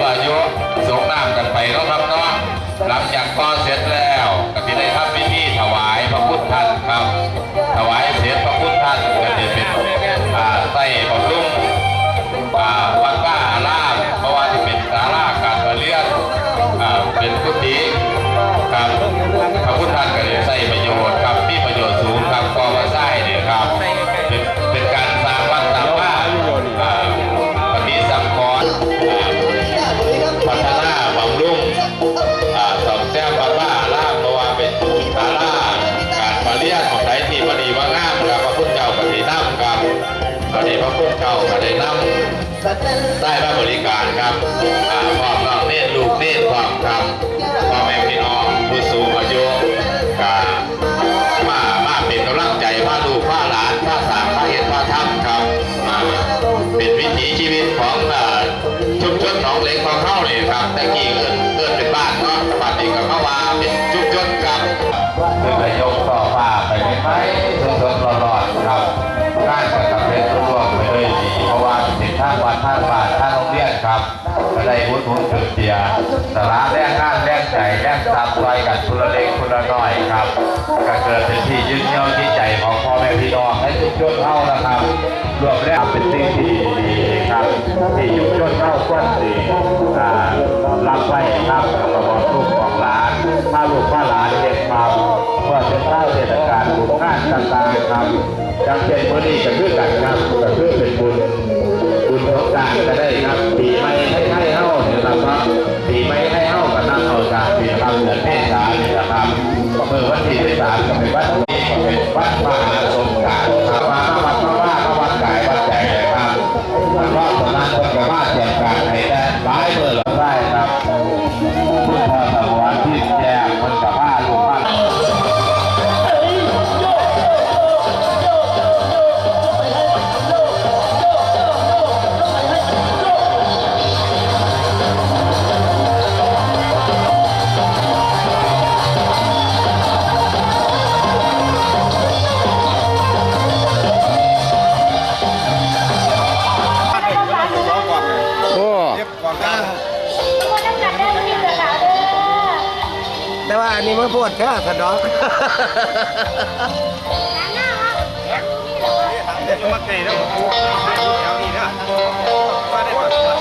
กับหัวผู้สูงอายุสงน้ำกันไปเนาะครับเนาะหลังจากก่อเสร็จแล้ว ได้มาบริการครับอ่าพ่อน้องเน้นลูกเน้นพ่อครับพ่อแม่พี่น้องผู้สูงอายุกามามาเป็นกำลังใจพาลูกพาหลานพาสามพาเห็นพาทำครับมาเป็นวิถีชีวิตของชุมชนหนองเล็กของเข้าเลยครับแต่กี้เกินเกิดเป็นบ้านเนาะบ้าน ก็ได้พุทธุนจุดเดียสาระแรกงงานแรงใจแรงตามรอยกันทุละเล็กทุละน้อยครับก็เกิดเป็นที่ยึดเหนี่ยวที่ใจของพ่อแม่พี่น้องให้ทุกชนเท่านะครับรวมแล้วเป็นสิ่งที่ดีครับ ที่ยุคชนเท่าควรดีรับไว้ครับแล้วก็บลูกของหลานถ้าลูกถ้าหลานเห็นครับว่าเป็นเท่าเทศกาลบุญงานต่างๆครับจำเป็นมื่อนี้ก็คือกันครับก็คือเป็นบุญบุญของการก็ได้ครับ ปีใหม่ให้เฮากับนั่งเอาจากปีครับเดือนเมษานนะครับเมื่อวัดที่สามก็เป็นวันนี้ก็เป็นวัดมหาสม แต่ว่าอันนี้มันปวดแค่สะดอก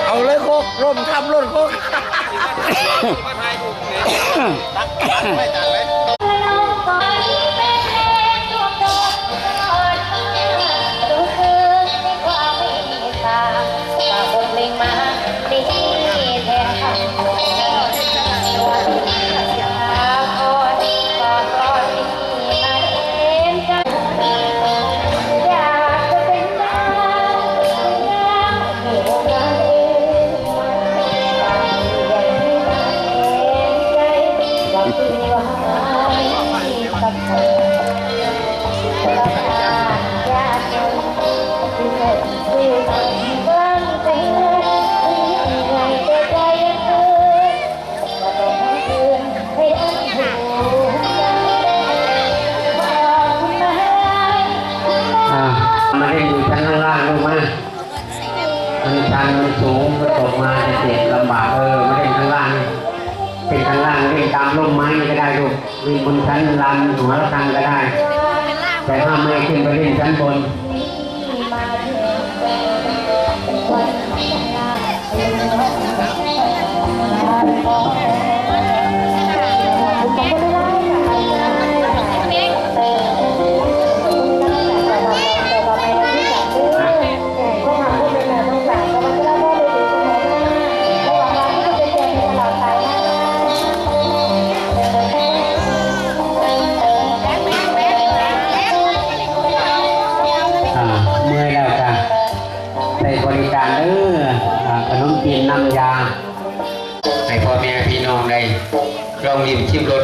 เอาเลยโคกร่มทำร่นโคกอ่ามาเล่นอยู่ชั้นล่างลงมามันชันมันสูงก็ตกมาจะเจ็บลำบากเออมาเล่นข้างล่าง เป็นข้างล่างเล่นตามร่มไม้ก็ได้ลูกมีบนชั้นลานหัวระฆังก็ได้ แต่ห้ามไม่ขึ้นไปเล่นชั้นบน น้องได้ลองลิ้มชิมรส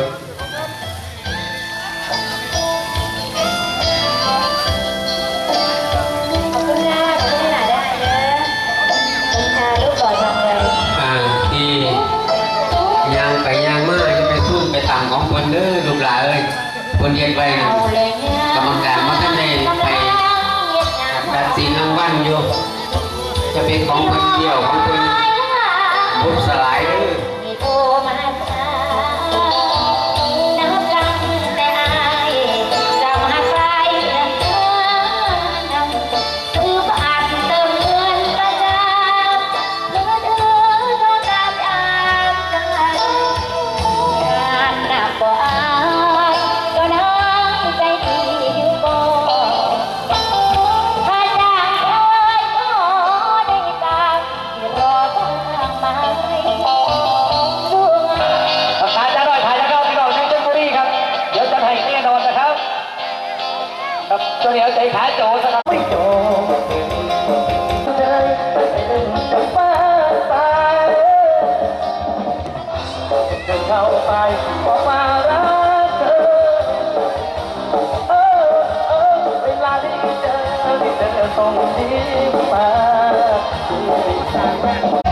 อ่าที่ยางไปยางมาจะไปสู้ไปตามของคนเด้อลูกหลาเอ้ยคนเย็นไปนะกรรมการมาท่านได้ไปตัดสินรางวัลอยู่จะเป็นของคนเดียวของคนบุบสลายเลย ต้องหนีมาที่ทางแม่